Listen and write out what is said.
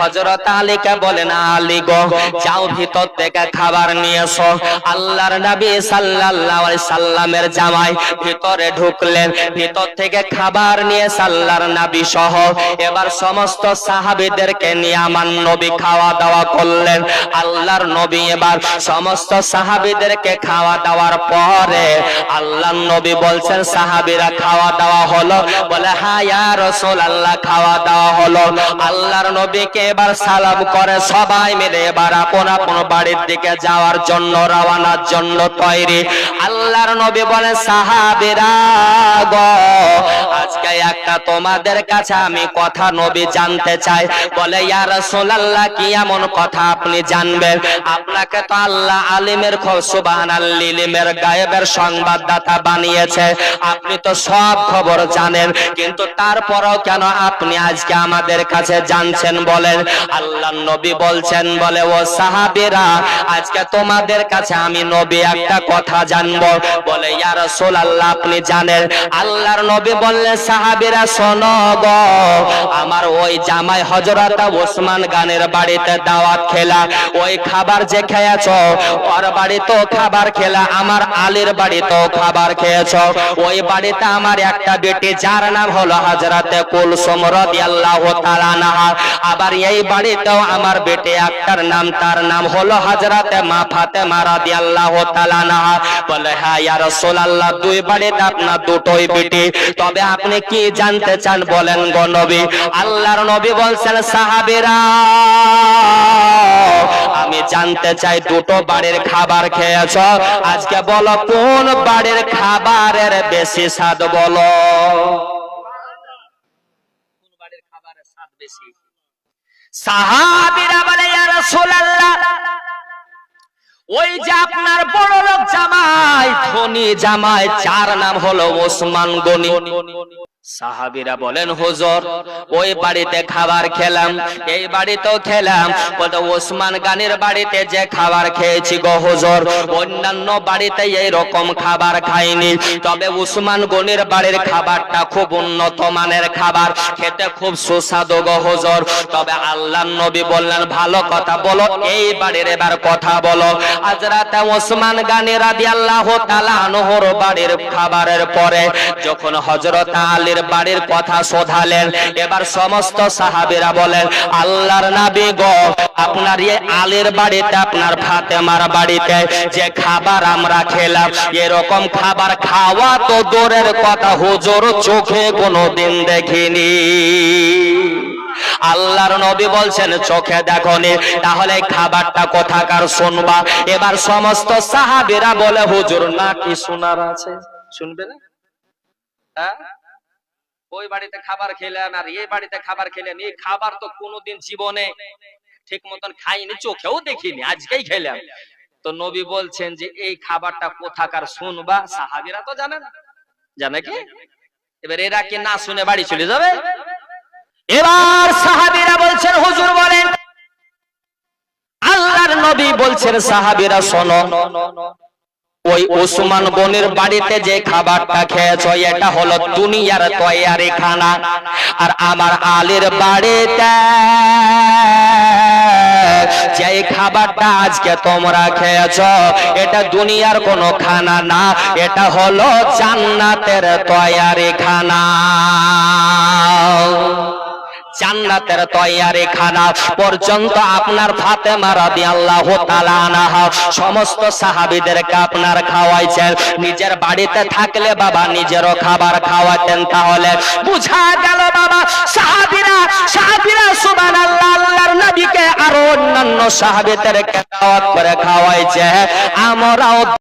হযরত আলীকে বলেন, আলী গো, যাও ভিতর থেকে খাবার নিয়ে এসো। আল্লাহর নবী সাল্লাল্লাহু আলাইহি সাল্লামের জামাই ভিতরে ঢুকলেন, ভিতর থেকে খাবার নিয়ে সাল্লার নবী সহ এবার সমস্ত সাহাবীদেরকে নিয়ে আমার নবী খাওয়া দাওয়া করলেন। আল্লাহর নবী এবার সমস্ত সাহাবীদেরকে খাওয়া দাওয়ার পরে আল্লাহর নবী বলছেন, সাহাবীরা খাওয়া দাওয়া হলো। বলে হ্যাঁ ইয়া খাওয়া দাওয়া হলো। আল্লাহর নবীকে এবার সালাম করে সবাই মিলে এবার আপন আপন বাড়ির দিকে যাওয়ার জন্য রওয়ানার জন্য তৈরি। আল্লাহর নবী বলে সাহাবেরা গো আজকে একটা তোমাদের কাছে আমি কথা নবী জানতে চাই। বলে, ইয়া রাসূলুল্লাহ, কি এমন কথা আপনি জানবেন? আপনাকে তো আল্লাহ আলিমের সুবহানাল্লিমের গায়েবের সংবাদদাতা বানিয়েছে। আপনি তো সব খবর জানেন, কিন্তু তারপরেও কেন আপনি আজকে আমাদের কাছে জানছেন বলেন? আল্লাহ নবী বলছেন, বলে, ও সাহাবীরা, আজকে তোমাদের কাছে আমি নবী একটা কথা জানব। বলে, ইয়া রাসূলুল্লাহ, আপনি জানেন? আল্লাহর নবী বললেন, সাহাবীরা শোনো গো। আমার ওই জামাই হযরত ওসমান গানের বাড়িতে দাওয়াত খেলা, ওই খাবার যে খেয়েছো, ওর বাড়িতেও খাবার খেলা, আমার আলীর বাড়িতেও খাবার খেয়েছ। ওই বাড়িতে আমার একটা বেটি, যার নাম হলো হযরতে কুলসুম রাদিয়াল্লাহু তাআলা আনহা। আবার এই বাড়িতেও আমার বেটি একটার নাম, তার নাম হলো হযরতে মা ফাতেমা রাদিয়াল্লাহু তাআলা আনহা। বলে হ্যাঁ ইয়া রাসূলুল্লাহ, দুই বাড়িতে আপনার দুটোই বেটি। তবে আপনি কি জানতে চান বলেন গো নবী। আল্লাহর নবী বলছেন, সাহাবীরা, আমি জানতে চাই দুটো বাড়ির খাবার খেয়েছ। আজকে বলো, কোন বাড়ির খাবারের বেশি স্বাদ বলো? সাহাবীরা বলে, ইয়া রাসূলুল্লাহ, ওই যে আপনার বড় লোক জামাই, ধনী জামাই চার নাম হলো ওসমান গনি। সাহাবীরা বলেন, হুজুর, ওই বাড়িতে খাবার খেলাম, এই বাড়িতেও খেলাম। বলতে, ওসমান গানের বাড়িতে যে খাবার খেয়েছি গো হুজুর, অন্যান্য বাড়িতে এই রকম খাবার খাইনি। তবে উসমান গনির বাড়ির খাবারটা খুব উন্নত মানের খাবার, খেতে খুব সুস্বাদু গো হুজুর। তবে আল্লাহ নবী বললেন, ভালো কথা বলো, এই বাড়ির এবার কথা বলো। আজ রাতে ওসমান গানি রাদিয়াল্লাহু তাআলা আনহুর বাড়ির খাবারের পরে, যখন হযরত আলীর বাড়ির কথা শোধালেন। এবার সমস্ত সাহাবীরা বলেন, আল্লাহর নবী গো, আপনার এই আলীর বাড়িতে, আপনার ফাতেমার বাড়িতে যে খাবার আমরা খেলাম, এরকম খাবার খাওয়া তো দূরের কথা, হুজুর চোখে কোনোদিন দেখিনি। আল্লাহর নবী বলছেন, চোখে দেখনি, তাহলে খাবারটা কোথাকার শুনবা? এবার সমস্ত সাহাবীরা বলে, হুজুর, না কি শোনার আছে? শুনবে না? হ্যাঁ? ওই বাড়িতে খাবার খেলেন আর এই বাড়িতে খাবার খেলেন এই খাবার তো কোনোদিন জীবনে ঠিক মতন খাইনি, চোখেও দেখিনি, আজকেই খেলাম। তো নবী বলছেন যে, এই খাবারটা কোথাকার শুনবা? সাহাবীরা তো জানে না। জানে কি? এবার এরা কি না শুনে বাড়ি চলে যাবে? এবার সাহাবিরা বলছেন, হুজুর বলেন, আল্লাহর নবী বলছেন, সাহাবীরা শোনো ওই ওসমান বনের বাড়িতে যে খাবারটা খেয়েছ, এটা হলো দুনিয়ার তৈয়ারি খানা। আর আমার আলীর বাড়িতে যে খাবারটা আজকে তোমরা খেয়েছ, এটা দুনিয়ার কোনো খানা না, এটা হলো জান্নাতের তৈয়ারি খানা। জান্নাতের তৈয়ারি খানা পর্যন্ত আপনার ফাতেমা রাদিয়াল্লাহু তাআলা সমস্ত সাহাবীদেরকে আপনার খাওয়াইছেন। নিজের বাড়িতে থাকলে বাবা নিজেরও খাবার খাওয়াতেন তাহলে। বুঝা গেল বাবা, সাহাবীরা সাহাবীরা সুবহানাল্লাহ, আল্লাহর নবীকে আর অন্যান্য সাহাবীদেরকে খাওয়াইছে। আমরাও